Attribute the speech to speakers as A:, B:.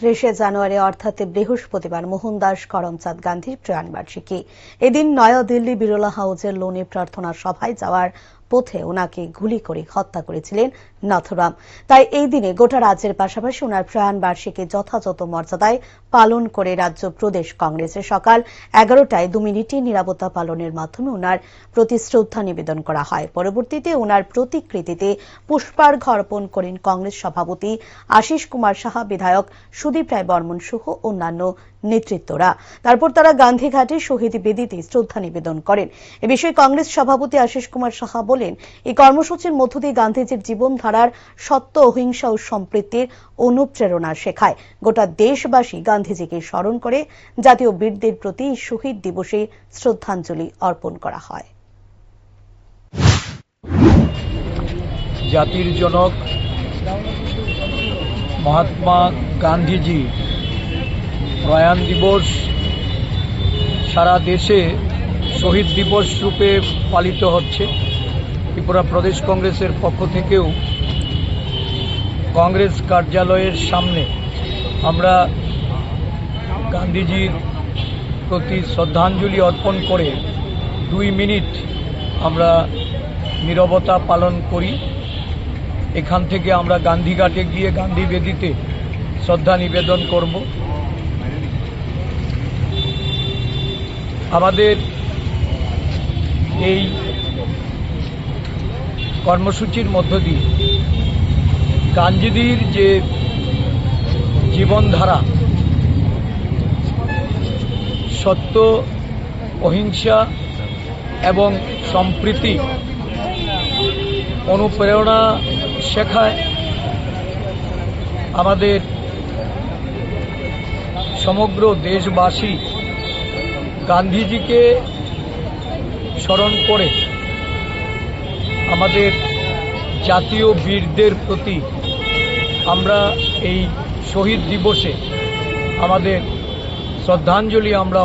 A: ত্রিশে জানুয়ারি, অর্থাৎ বৃহস্পতিবার, মোহনদাস করমচাঁদ গান্ধীর প্রয়াণবার্ষিকী এদিন নয়াদিল্লি বিরলা হাউজের লোনে প্রার্থনা সভায় যাওয়ার পথে ওনাকে গুলি করে হত্যা করেছিলেন নাথুরাম। তাই এই দিনে গোটা রাজ্যের পাশাপাশি ওনার প্রয়াণ বার্ষিকী যথাযথ মর্যাদায় পালন করে রাজ্য প্রদেশ কংগ্রেসে সকাল এগারোটায় দু মিনিটের নিরাপত্তা পালনের মাধ্যমে ওনার প্রতি শ্রদ্ধা নিবেদন করা হয়। পরবর্তীতে ওনার প্রতিকৃতিতে পুষ্পার্ঘ অর্পণ করেন কংগ্রেস সভাপতি আশিস কুমার সাহা, বিধায়ক সুদীপ রায় বর্মন সহ অন্যান্য নেতৃত্বরা। তারপর তারা গান্ধীঘাটে শহীদ বেদিতে শ্রদ্ধা নিবেদন করেন। এ বিষয়ে কংগ্রেস সভাপতি আশিস কুমার সাহা বলেন এই কর্মসূচির মধ্য দিয়ে গান্ধীজির জীবনধারার সত্য অহিংসা ও সম্প্রীতির অনুপ্রেরণা শেখায়। গোটা দেশবাসী গান্ধীজিকে স্মরণ করে জাতীয় বীরদের প্রতি শহীদ দিবসে শ্রদ্ধাঞ্জলি অর্পণ করা হয়।
B: জাতির জনক মহাত্মা গান্ধীজি প্রয়াণ দিবস সারা দেশে শহীদ দিবস রূপে পালিত হচ্ছে। ত্রিপুরা প্রদেশ কংগ্রেসের পক্ষ থেকেও কংগ্রেস কার্যালয়ের সামনে আমরা গান্ধীজির প্রতি শ্রদ্ধাঞ্জলি অর্পণ করে দুই মিনিট আমরা নীরবতা পালন করি। এখান থেকে আমরা গান্ধীঘাটে গিয়ে গান্ধী বেদিতে শ্রদ্ধা নিবেদন করব। আমাদের এই কর্মসূচির মধ্য দিয়ে গান্ধীজির যে জীবনধারা, সত্য, অহিংসা এবং সম্প্রীতি অনুপ্রেরণা শেখায় আমাদের সমগ্র দেশবাসী গান্ধীজিকে স্মরণ করে আমাদের জাতীয় বীরদের প্রতি আমরা এই শহীদ দিবসে আমাদের শ্রদ্ধাঞ্জলি আমরা